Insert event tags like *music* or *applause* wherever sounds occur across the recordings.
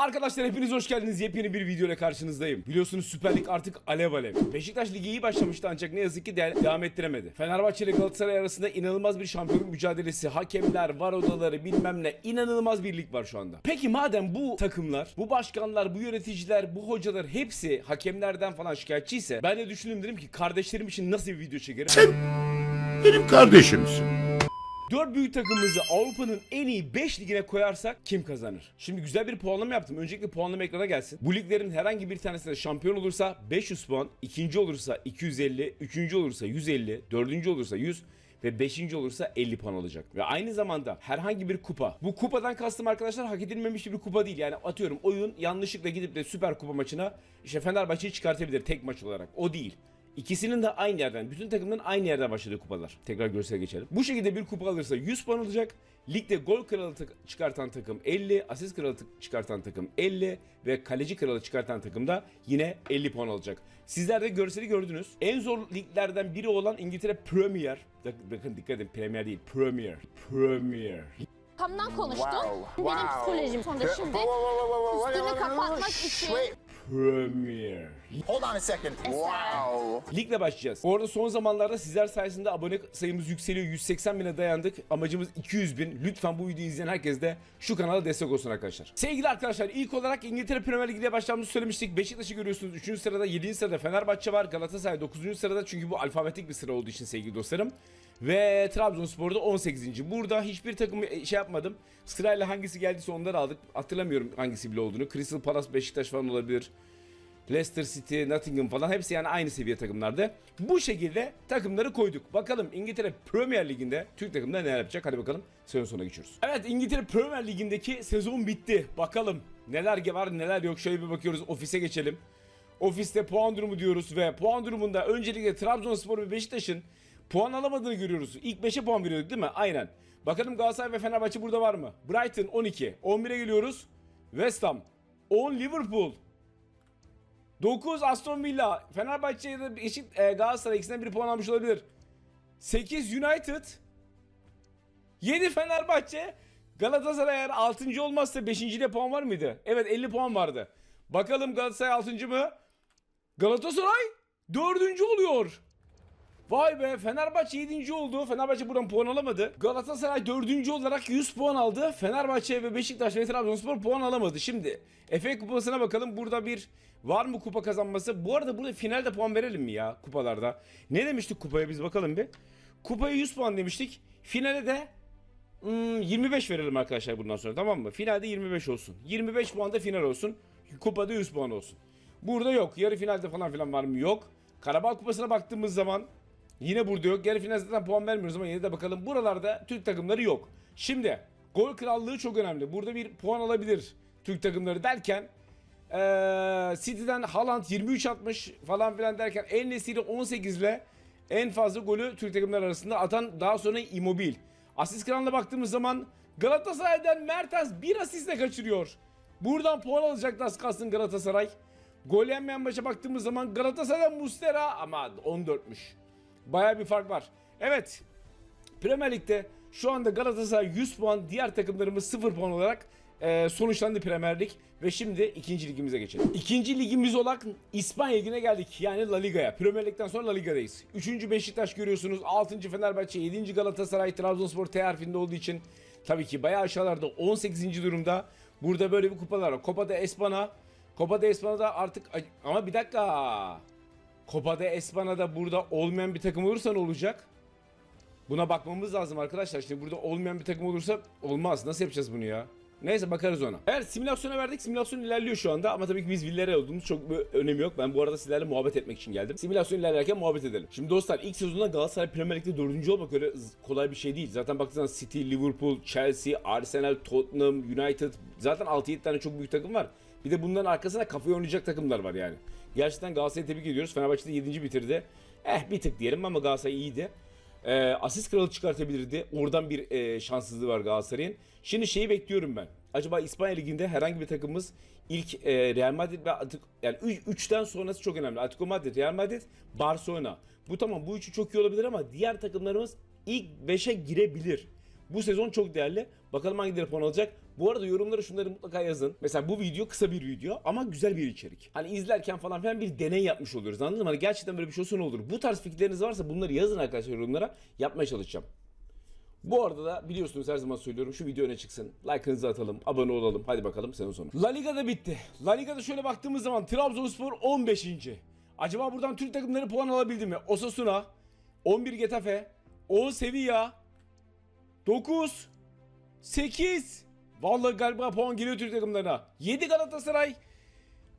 Arkadaşlar hepiniz hoş geldiniz. Yepyeni bir video ile karşınızdayım. Biliyorsunuz Süper Lig artık alev alev. Beşiktaş ligi iyi başlamıştı ancak ne yazık ki de- devam ettiremedi. Fenerbahçe ile Galatasaray arasında inanılmaz bir şampiyonluk mücadelesi, hakemler, var odaları bilmem ne inanılmaz bir lig var şu anda. Peki madem bu takımlar, bu başkanlar, bu yöneticiler, bu hocalar hepsi hakemlerden falan şikayetçiyse ben de düşündüm dedim ki kardeşlerim için nasıl bir video çekerim? Benim kardeşimsin. Dört büyük takımımızı Avrupa'nın en iyi 5 ligine koyarsak kim kazanır? Şimdi güzel bir puanlama yaptım. Öncelikle puanlama ekrana gelsin. Bu liglerin herhangi bir tanesinde şampiyon olursa 500 puan, ikinci olursa 250, üçüncü olursa 150, dördüncü olursa 100 ve 5. olursa 50 puan alacak. Ve aynı zamanda herhangi bir kupa. Bu kupadan kastım arkadaşlar hak edilmemiş bir kupa değil. Yani atıyorum oyun yanlışlıkla gidip de süper kupa maçına işte Fenerbahçe'yi çıkartabilir tek maç olarak. O değil. İkisinin de aynı yerden, bütün takımların aynı yerden başladığı kupalar. Tekrar görsele geçelim. Bu şekilde bir kupa alırsa 100 puan alacak. Ligde gol kralı çıkartan takım 50, asist kralı t- çıkartan takım 50 ve kaleci kralı çıkartan takım da yine 50 puan alacak. Sizler de görseli gördünüz. En zor liglerden biri olan İngiltere Premier. Bak- Bakın dikkat edin Premier değil, Premier. Premier. Kamdan konuştum. Wow. Benim wow. psikolojim sonunda şimdi üstünü kapatmak için- Premier. hold on a second. Wow. Ligle başlayacağız. Bu arada son zamanlarda sizler sayesinde abone sayımız yükseliyor. 180 bine dayandık. Amacımız 200 bin. Lütfen bu videoyu izleyen herkes de şu kanala destek olsun arkadaşlar. Sevgili arkadaşlar ilk olarak İngiltere Premier Ligi'ne başladığımızı söylemiştik. Beşiktaş'ı görüyorsunuz 3. sırada 7. sırada Fenerbahçe var. Galatasaray 9. sırada çünkü bu alfabetik bir sıra olduğu için sevgili dostlarım. Ve Trabzonspor'da 18. Burada hiçbir takım şey yapmadım. Sırayla hangisi geldiyse onları aldık. Hatırlamıyorum hangisi bile olduğunu. Crystal Palace, Beşiktaş falan olabilir. Leicester City, Nottingham falan hepsi yani aynı seviye takımlardı. Bu şekilde takımları koyduk. Bakalım İngiltere Premier Ligi'nde Türk takımları neler yapacak? Hadi bakalım sezon sonuna geçiyoruz. Evet İngiltere Premier Ligi'ndeki sezon bitti. Bakalım neler var neler yok. Şöyle bir bakıyoruz ofise geçelim. Ofiste puan durumu diyoruz ve puan durumunda öncelikle Trabzonspor ve Beşiktaş'ın puan alamadığını görüyoruz. İlk 5'e puan veriyorduk değil mi? Aynen. Bakalım Galatasaray ve Fenerbahçe burada var mı? Brighton 12. 11'e geliyoruz. West Ham 10 Liverpool 9 Aston Villa, Fenerbahçe ya da eşit e, Galatasaray ikisinden bir puan almış olabilir. 8 United, 7 Fenerbahçe, Galatasaray eğer 6. olmazsa 5. de puan var mıydı? Evet 50 puan vardı. Bakalım Galatasaray 6. mı? Galatasaray 4. oluyor. Vay be Fenerbahçe 7. oldu. Fenerbahçe buradan puan alamadı. Galatasaray 4. olarak 100 puan aldı. Fenerbahçe ve Beşiktaş ve Trabzonspor puan alamadı. Şimdi FA kupasına bakalım. Burada bir var mı kupa kazanması? Bu arada burada finalde puan verelim mi ya kupalarda? Ne demiştik kupaya biz bakalım bir. Kupaya 100 puan demiştik. Finale de hmm, 25 verelim arkadaşlar bundan sonra tamam mı? Finalde 25 olsun. 25 puan da final olsun. Kupada 100 puan olsun. Burada yok. Yarı finalde falan filan var mı? Yok. Karabağ kupasına baktığımız zaman Yine burada yok. Yarı final zaten puan vermiyoruz ama yine de bakalım. Buralarda Türk takımları yok. Şimdi gol krallığı çok önemli. Burada bir puan alabilir Türk takımları derken eee City'den Haaland 23 atmış falan filan derken El Nesiri 18 ile en fazla golü Türk takımları arasında atan daha sonra Immobile. Asist kralına baktığımız zaman Galatasaray'dan Mertens bir asistle kaçırıyor. Buradan puan alacak az kalsın Galatasaray. Gol yenmeyen maça baktığımız zaman Galatasaray'dan Mustera ama 14'müş. Baya bir fark var. Evet. Premier Lig'de şu anda Galatasaray 100 puan, diğer takımlarımız 0 puan olarak e, sonuçlandı Premier Lig ve şimdi ikinci ligimize geçelim. İkinci ligimiz olarak İspanya Ligi'ne geldik. Yani La Liga'ya. Premier Lig'den sonra La Liga'dayız. Üçüncü Beşiktaş görüyorsunuz. Altıncı Fenerbahçe, yedinci Galatasaray, Trabzonspor T harfinde olduğu için tabii ki bayağı aşağılarda 18. durumda. Burada böyle bir kupalar var. Copa de Espana. Copa de Espana'da artık ama bir dakika. Copa de Espana'da burada olmayan bir takım olursa ne olacak? Buna bakmamız lazım arkadaşlar. Şimdi burada olmayan bir takım olursa olmaz. Nasıl yapacağız bunu ya? Neyse bakarız ona. Evet simülasyona verdik. Simülasyon ilerliyor şu anda ama tabii ki biz Villarreal olduğumuz çok bir önemi yok. Ben bu arada sizlerle muhabbet etmek için geldim. Simülasyon ilerlerken muhabbet edelim. Şimdi dostlar ilk sezonda Galatasaray Premier Lig'de dördüncü olmak öyle kolay bir şey değil. Zaten baktığınız City, Liverpool, Chelsea, Arsenal, Tottenham, United zaten 6-7 tane çok büyük takım var. Bir de bunların arkasına kafayı oynayacak takımlar var yani. Gerçekten Galatasaray'ı tebrik ediyoruz. Fenerbahçe de 7. bitirdi. Eh bir tık diyelim ama Galatasaray iyiydi. Ee, asist kralı çıkartabilirdi. Oradan bir e, şanssızlığı var Galatasaray'ın. Şimdi şeyi bekliyorum ben. Acaba İspanya Ligi'nde herhangi bir takımımız ilk e, Real Madrid ve Atletico yani 3'ten sonrası çok önemli. Atletico Madrid, Real Madrid, Barcelona. Bu tamam bu üçü çok iyi olabilir ama diğer takımlarımız ilk 5'e girebilir. Bu sezon çok değerli. Bakalım hangileri puan alacak. Bu arada yorumlara şunları mutlaka yazın. Mesela bu video kısa bir video ama güzel bir içerik. Hani izlerken falan filan bir deney yapmış oluyoruz anladın mı? Hani gerçekten böyle bir şey olsa olur? Bu tarz fikirleriniz varsa bunları yazın arkadaşlar yorumlara. Yapmaya çalışacağım. Bu arada da biliyorsunuz her zaman söylüyorum şu video öne çıksın. Like'ınızı atalım, abone olalım. Hadi bakalım sezon sonu. La Liga'da bitti. La Liga'da şöyle baktığımız zaman Trabzonspor 15. Acaba buradan Türk takımları puan alabildi mi? Osasuna, 11 Getafe, 10 Sevilla, 9, 8. Vallahi galiba puan geliyor Türk takımlarına. 7 Galatasaray,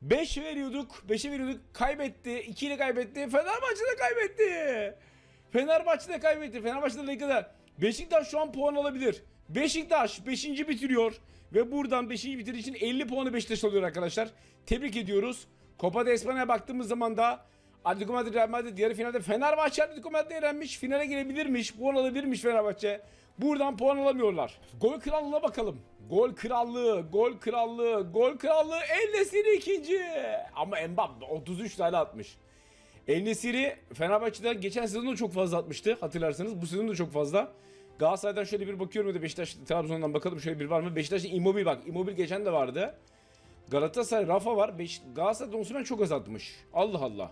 5 veriyorduk. 5'e veriyorduk. Kaybetti. 2 ile kaybetti. Fenerbahçe de kaybetti. Fenerbahçe de kaybetti. Fenerbahçe de Liga'da. Beşiktaş şu an puan alabilir. Beşiktaş 5. bitiriyor. Ve buradan 5. bitir için 50 puanı Beşiktaş alıyor arkadaşlar. Tebrik ediyoruz. Copa de Espanya'ya baktığımız zaman da Atletico Madrid Real Madrid yarı finalde Fenerbahçe Atletico Madrid'e elenmiş. Finale girebilirmiş. Puan alabilirmiş Fenerbahçe. Buradan puan alamıyorlar. Gol krallığına bakalım. Gol krallığı, gol krallığı, gol krallığı El Nesiri ikinci. Ama Mbappe 33 tane atmış. El Nesiri Fenerbahçe'den geçen sezon da çok fazla atmıştı hatırlarsanız. Bu sezon da çok fazla. Galatasaray'dan şöyle bir bakıyorum ya da Beşiktaş Trabzon'dan bakalım şöyle bir var mı? Beşiktaş'ın Immobile bak. Immobile geçen de vardı. Galatasaray Rafa var. Beş, Galatasaray'da Osimhen çok az atmış. Allah Allah.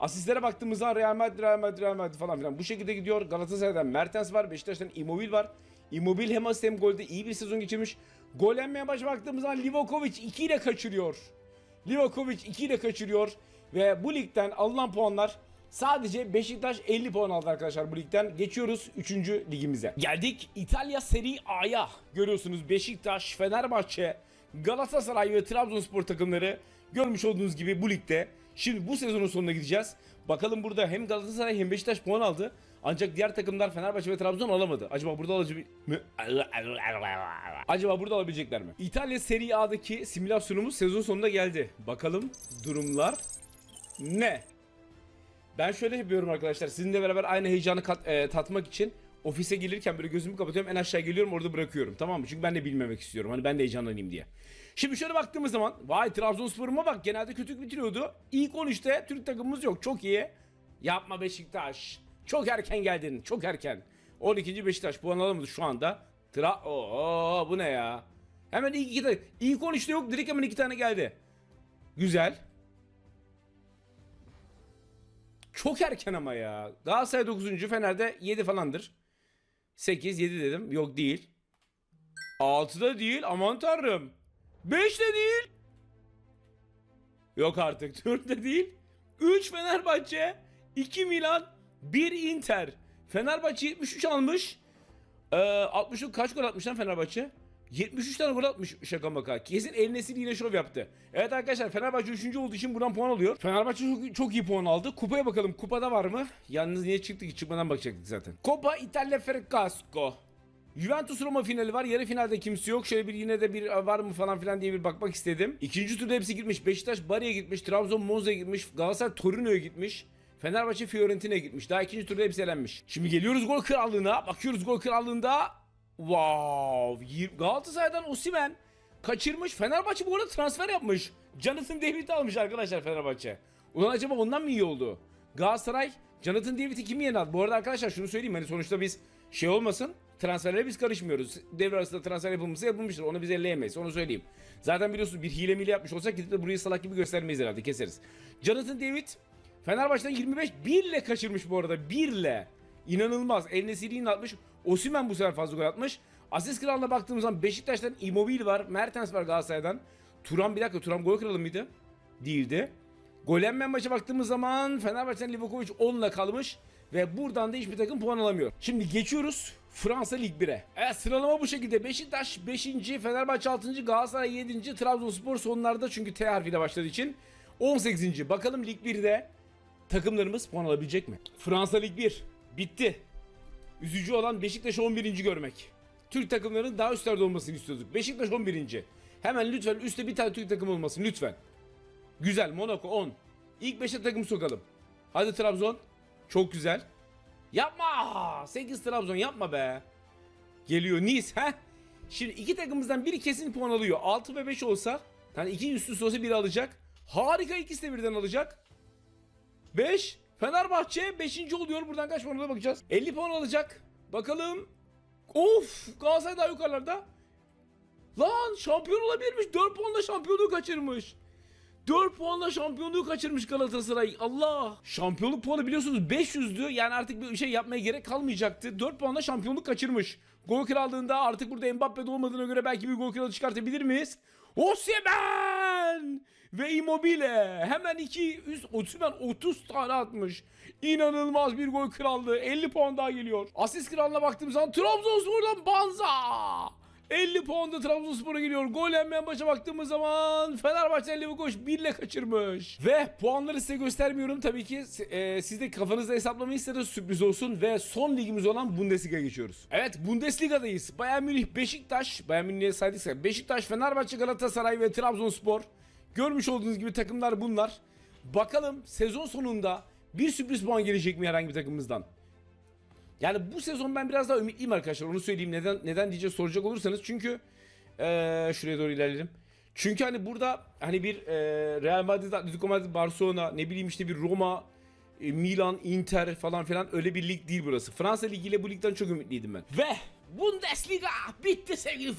Asistlere baktığımızda Real Madrid, Real Madrid, Real Madrid falan filan bu şekilde gidiyor. Galatasaray'dan Mertens var, Beşiktaş'tan Immobile var. Immobile hem asist hem golde iyi bir sezon geçirmiş. Gollenmeye baş baktığımız zaman Livakovic 2 ile kaçırıyor. Livakovic 2 ile kaçırıyor. Ve bu ligden alınan puanlar sadece Beşiktaş 50 puan aldı arkadaşlar bu ligden. Geçiyoruz 3. ligimize. Geldik İtalya Serie A'ya. Görüyorsunuz Beşiktaş, Fenerbahçe, Galatasaray ve Trabzonspor takımları görmüş olduğunuz gibi bu ligde. Şimdi bu sezonun sonuna gideceğiz. Bakalım burada hem Galatasaray hem Beşiktaş puan aldı. Ancak diğer takımlar Fenerbahçe ve Trabzon alamadı. Acaba burada alabilecek mi? Acaba burada alabilecekler mi? İtalya Serie A'daki simülasyonumuz sezon sonunda geldi. Bakalım durumlar ne? Ben şöyle yapıyorum arkadaşlar. Sizinle beraber aynı heyecanı kat- e, tatmak için ofise gelirken böyle gözümü kapatıyorum en aşağı geliyorum orada bırakıyorum tamam mı? Çünkü ben de bilmemek istiyorum. Hani ben de heyecanlanayım diye. Şimdi şöyle baktığımız zaman vay Trabzonspor'uma bak genelde kötü bitiriyordu. İlk 13'te Türk takımımız yok. Çok iyi. Yapma Beşiktaş. Çok erken geldin. Çok erken. 12. Beşiktaş puan alamadı şu anda. Tra Oo bu ne ya? Hemen ilk iki tane. İlk 13'te yok direkt hemen iki tane geldi. Güzel. Çok erken ama ya. Galatasaray 9. Fener'de 7 falandır. 8 7 dedim. Yok değil. 6'da değil. Aman tanrım. 5'te değil. Yok artık. *laughs* 4'te değil. 3 Fenerbahçe, 2 Milan, 1 Inter. Fenerbahçe 73 almış. Ee, 60 kaç gol atmış lan Fenerbahçe? 73 tane gol atmış şaka maka. Kesin El Nesiri yine şov yaptı. Evet arkadaşlar Fenerbahçe 3. olduğu için buradan puan alıyor. Fenerbahçe çok, çok iyi puan aldı. Kupaya bakalım. Kupada var mı? Yalnız niye çıktı ki? Çıkmadan bakacaktık zaten. Coppa Italia Ferracasco. Juventus Roma finali var. Yarı finalde kimse yok. Şöyle bir yine de bir var mı falan filan diye bir bakmak istedim. İkinci turda hepsi gitmiş. Beşiktaş Bari'ye gitmiş. Trabzon Monza'ya gitmiş. Galatasaray Torino'ya gitmiş. Fenerbahçe Fiorentina'ya gitmiş. Daha ikinci turda hepsi elenmiş. Şimdi geliyoruz gol krallığına. Bakıyoruz gol krallığında. Wow. Galatasaray'dan Osimhen kaçırmış. Fenerbahçe bu arada transfer yapmış. Jonathan David'i almış arkadaşlar Fenerbahçe. Ulan acaba ondan mı iyi oldu? Galatasaray Jonathan David'i kim aldı? Bu arada arkadaşlar şunu söyleyeyim hani sonuçta biz şey olmasın transferlere biz karışmıyoruz. Devre arasında transfer yapılmışsa yapılmıştır. Onu biz elleyemeyiz. Onu söyleyeyim. Zaten biliyorsunuz bir hile mile yapmış olsak gidip de burayı salak gibi göstermeyiz herhalde. Keseriz. Jonathan David Fenerbahçe'den 25 1 ile kaçırmış bu arada. 1 ile. İnanılmaz. El Nesiri'nin atmış. Osimhen bu sefer fazla gol atmış. Asist kralına baktığımız zaman Beşiktaş'tan Immobile var. Mertens var Galatasaray'dan. Turan bir dakika. Turan gol kralı mıydı? Değildi. Golenmen maça baktığımız zaman Fenerbahçe'den Livakovic 10 ile kalmış. Ve buradan da hiçbir takım puan alamıyor. Şimdi geçiyoruz Fransa Lig 1'e. Evet sıralama bu şekilde. Beşiktaş 5. Fenerbahçe 6. Galatasaray 7. Trabzonspor sonlarda çünkü T harfiyle başladığı için 18. Bakalım Lig 1'de takımlarımız puan alabilecek mi? Fransa Lig 1 bitti. Üzücü olan Beşiktaş 11. görmek. Türk takımlarının daha üstlerde olmasını istiyorduk. Beşiktaş 11. Hemen lütfen üstte bir tane Türk takım olmasın lütfen. Güzel Monaco 10. İlk 5'e takım sokalım. Hadi Trabzon. Çok güzel. Yapma. 8 Trabzon yapma be. Geliyor Nice he. Şimdi iki takımımızdan biri kesin puan alıyor. 6 ve 5 olsa yani iki üst üste olsa biri alacak. Harika ikisi de birden alacak. 5. Fenerbahçe 5. oluyor. Buradan kaç puan bakacağız. 50 puan alacak. Bakalım. Of Galatasaray daha yukarılarda. Lan şampiyon olabilirmiş. 4 puanla şampiyonluğu kaçırmış. 4 puanla şampiyonluğu kaçırmış Galatasaray. Allah! Şampiyonluk puanı biliyorsunuz 500'dü. Yani artık bir şey yapmaya gerek kalmayacaktı. 4 puanla şampiyonluk kaçırmış. Gol krallığında artık burada Mbappe'de olmadığına göre belki bir gol kralı çıkartabilir miyiz? Osimhen! Ve Immobile hemen iki üst Osimhen 30 tane atmış. İnanılmaz bir gol krallığı. 50 puan daha geliyor. Asist kralına baktığım zaman Trabzonspor'dan Banza! 50 puanda Trabzonspor'a geliyor. Gol yenmeyen başa baktığımız zaman Fenerbahçe Livakoş 1 ile kaçırmış. Ve puanları size göstermiyorum. Tabii ki e, siz de kafanızda hesaplamayı isterseniz sürpriz olsun. Ve son ligimiz olan Bundesliga'ya geçiyoruz. Evet Bundesliga'dayız. Bayern Münih, Beşiktaş. Bayern Münih'e saydıysak Beşiktaş, Fenerbahçe, Galatasaray ve Trabzonspor. Görmüş olduğunuz gibi takımlar bunlar. Bakalım sezon sonunda bir sürpriz puan gelecek mi herhangi bir takımımızdan? Yani bu sezon ben biraz daha ümitliyim arkadaşlar. Onu söyleyeyim. Neden neden diye soracak olursanız çünkü eee, şuraya doğru ilerleyelim. Çünkü hani burada hani bir eee, Real Madrid, Atletico Madrid, Barcelona, ne bileyim işte bir Roma, e, Milan, Inter falan filan öyle bir lig değil burası. Fransa ligiyle bu ligden çok ümitliydim ben. Ve Bundesliga bitti sevgili.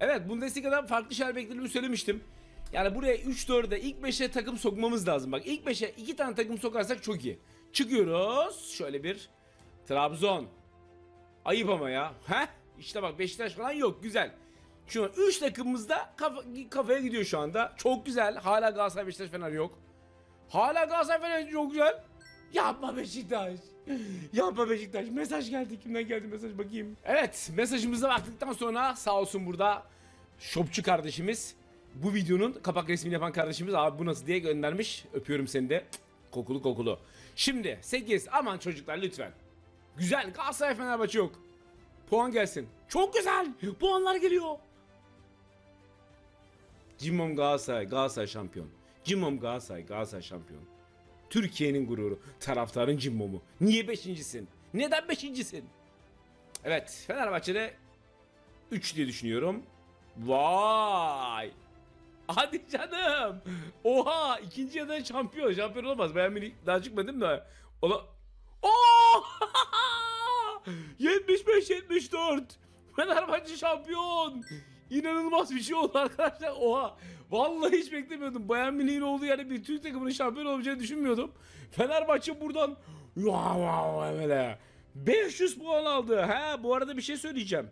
Evet Bundesliga'dan farklı şeyler beklediğimi söylemiştim. Yani buraya 3-4'e ilk 5'e takım sokmamız lazım. Bak ilk 5'e 2 tane takım sokarsak çok iyi. Çıkıyoruz. Şöyle bir Trabzon. Ayıp ama ya. Heh? İşte bak Beşiktaş falan yok. Güzel. Şu an 3 takımımız da kafa, kafaya gidiyor şu anda. Çok güzel. Hala Galatasaray Beşiktaş Fener yok. Hala Galatasaray Fener çok güzel. Yapma Beşiktaş. Yapma Beşiktaş. Mesaj geldi. Kimden geldi mesaj bakayım. Evet mesajımıza baktıktan sonra sağ olsun burada Shopçu kardeşimiz bu videonun kapak resmini yapan kardeşimiz abi bu nasıl diye göndermiş. Öpüyorum seni de. Kokulu kokulu. Şimdi 8 aman çocuklar lütfen. Güzel Galatasaray Fenerbahçe yok. Puan gelsin. Çok güzel. Puanlar geliyor. Cimbom Galatasaray, Galatasaray şampiyon. Cimbom Galatasaray, Galatasaray şampiyon. Türkiye'nin gururu, taraftarın cimbomu. Niye beşincisin? Neden beşincisin? Evet, Fenerbahçe'de 3 diye düşünüyorum. Vay! *laughs* Hadi canım. Oha ikinci da şampiyon. Şampiyon olamaz. Bayern Münih daha çıkmadım da. Ola... Oo! *laughs* 75-74. Fenerbahçe şampiyon. İnanılmaz bir şey oldu arkadaşlar. Oha. Vallahi hiç beklemiyordum. Bayern Münih'in olduğu yerde bir Türk takımının şampiyon olabileceğini düşünmüyordum. Fenerbahçe buradan wow, wow, böyle 500 puan aldı. Ha bu arada bir şey söyleyeceğim.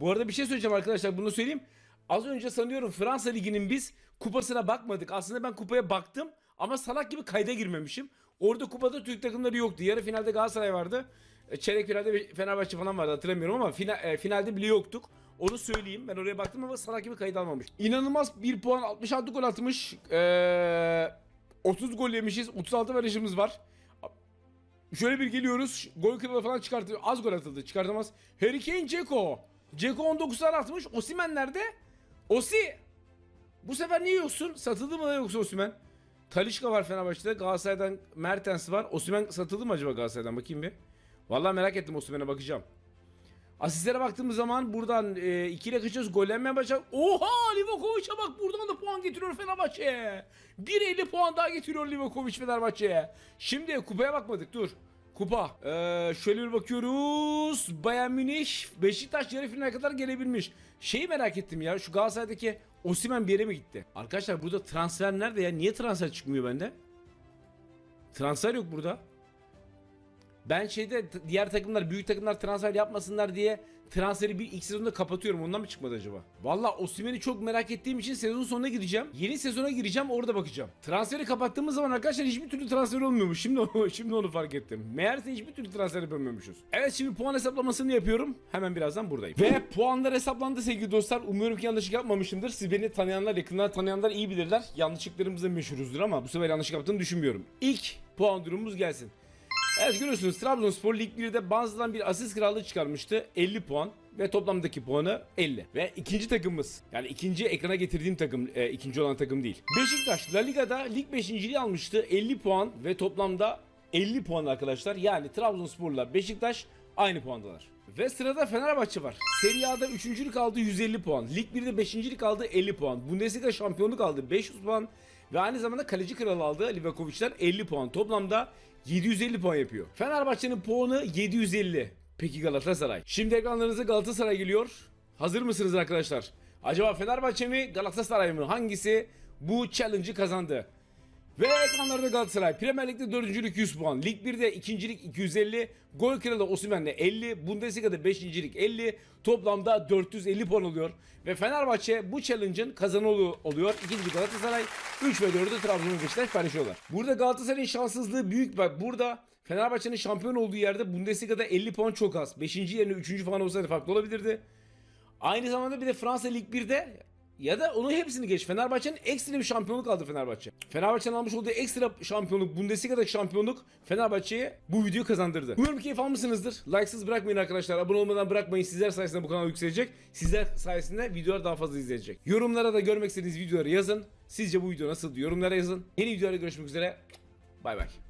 Bu arada bir şey söyleyeceğim arkadaşlar bunu söyleyeyim. Az önce sanıyorum Fransa Ligi'nin biz kupasına bakmadık. Aslında ben kupaya baktım ama salak gibi kayda girmemişim. Orada kupada Türk takımları yoktu. Yarı finalde Galatasaray vardı. E, Çeyrek finalde Fenerbahçe falan vardı hatırlamıyorum ama e, finalde bile yoktuk. Onu söyleyeyim. Ben oraya baktım ama salak gibi kayıt almamış. İnanılmaz 1 puan 66 gol atmış. Ee, 30 gol yemişiz. 36 varışımız var. Şöyle bir geliyoruz. Gol kralı falan çıkartıyor. Az gol atıldı. Çıkartamaz. Harry Kane, Ceko. Ceko 19 tane atmış. Osimhen nerede? Osi. Bu sefer niye yoksun? Satıldı mı da yoksa Osimhen? Talişka var Fenerbahçe'de. Galatasaray'dan Mertens var. Osimhen satıldı mı acaba Galatasaray'dan? Bakayım bir. Vallahi merak ettim Osimhen'e bakacağım. Asistlere baktığımız zaman buradan e, 2 ile kaçıyoruz. Gollenmeye başladık. Oha Livakovic'e bak buradan da puan getiriyor Fenerbahçe'ye. 1.50 puan daha getiriyor Livakovic Fenerbahçe'ye. Şimdi kupaya bakmadık dur. Kupa. Ee, şöyle bir bakıyoruz. Bayern Münih Beşiktaş yarı finale kadar gelebilmiş. Şeyi merak ettim ya şu Galatasaray'daki Osimhen bir yere mi gitti? Arkadaşlar burada transfer nerede ya? Niye transfer çıkmıyor bende? Transfer yok burada. Ben şeyde diğer takımlar büyük takımlar transfer yapmasınlar diye transferi bir ilk sezonda kapatıyorum. Ondan mı çıkmadı acaba? Valla Osimhen'i çok merak ettiğim için sezon sonuna gireceğim. Yeni sezona gireceğim orada bakacağım. Transferi kapattığımız zaman arkadaşlar hiçbir türlü transfer olmuyormuş. Şimdi *laughs* şimdi onu fark ettim. Meğerse hiçbir türlü transfer yapamıyormuşuz. Evet şimdi puan hesaplamasını yapıyorum. Hemen birazdan buradayım. Ve puanlar hesaplandı sevgili dostlar. Umuyorum ki yanlışlık yapmamışımdır. Siz beni tanıyanlar, yakından tanıyanlar iyi bilirler. Yanlışlıklarımızda meşhuruzdur ama bu sefer yanlışlık yaptığını düşünmüyorum. İlk puan durumumuz gelsin. Evet görüyorsunuz Trabzonspor Lig 1'de bazıdan bir asist krallığı çıkarmıştı. 50 puan ve toplamdaki puanı 50. Ve ikinci takımımız yani ikinci ekrana getirdiğim takım e, ikinci olan takım değil. Beşiktaş La Liga'da lig 5.liği almıştı. 50 puan ve toplamda 50 puan arkadaşlar. Yani Trabzonspor'la Beşiktaş aynı puandalar. Ve sırada Fenerbahçe var. Serie A'da 3. aldı 150 puan. Lig 1'de 5. aldı 50 puan. Bundesliga şampiyonluk aldı 500 puan. Ve aynı zamanda kaleci kralı aldı Livakovic'den 50 puan. Toplamda 750 puan yapıyor. Fenerbahçe'nin puanı 750. Peki Galatasaray. Şimdi ekranlarınıza Galatasaray geliyor. Hazır mısınız arkadaşlar? Acaba Fenerbahçe mi Galatasaray mı? Hangisi bu challenge'ı kazandı? Ve ekranlarda Galatasaray. Premier Lig'de 4. 100 puan. Lig 1'de 2. lig 250. Gol kralı Osimhen'le 50. Bundesliga'da 5. lig 50. Toplamda 450 puan oluyor. Ve Fenerbahçe bu challenge'ın kazananı oluyor. İkinci Galatasaray. 3 ve 4'ü Trabzon ve Beşiktaş paylaşıyorlar. Burada Galatasaray'ın şanssızlığı büyük. Bak burada Fenerbahçe'nin şampiyon olduğu yerde Bundesliga'da 50 puan çok az. 5. yerine 3. falan olsaydı farklı olabilirdi. Aynı zamanda bir de Fransa Lig 1'de ya da onun hepsini geç. Fenerbahçe'nin ekstra bir şampiyonluk aldı Fenerbahçe. Fenerbahçe'nin almış olduğu ekstra şampiyonluk, Bundesliga'daki şampiyonluk Fenerbahçe'ye bu videoyu kazandırdı. Umarım keyif almışsınızdır. Like'sız bırakmayın arkadaşlar. Abone olmadan bırakmayın. Sizler sayesinde bu kanal yükselecek. Sizler sayesinde videolar daha fazla izlenecek. Yorumlara da görmek istediğiniz videoları yazın. Sizce bu video nasıl? Yorumlara yazın. Yeni videolarda görüşmek üzere. Bay bay.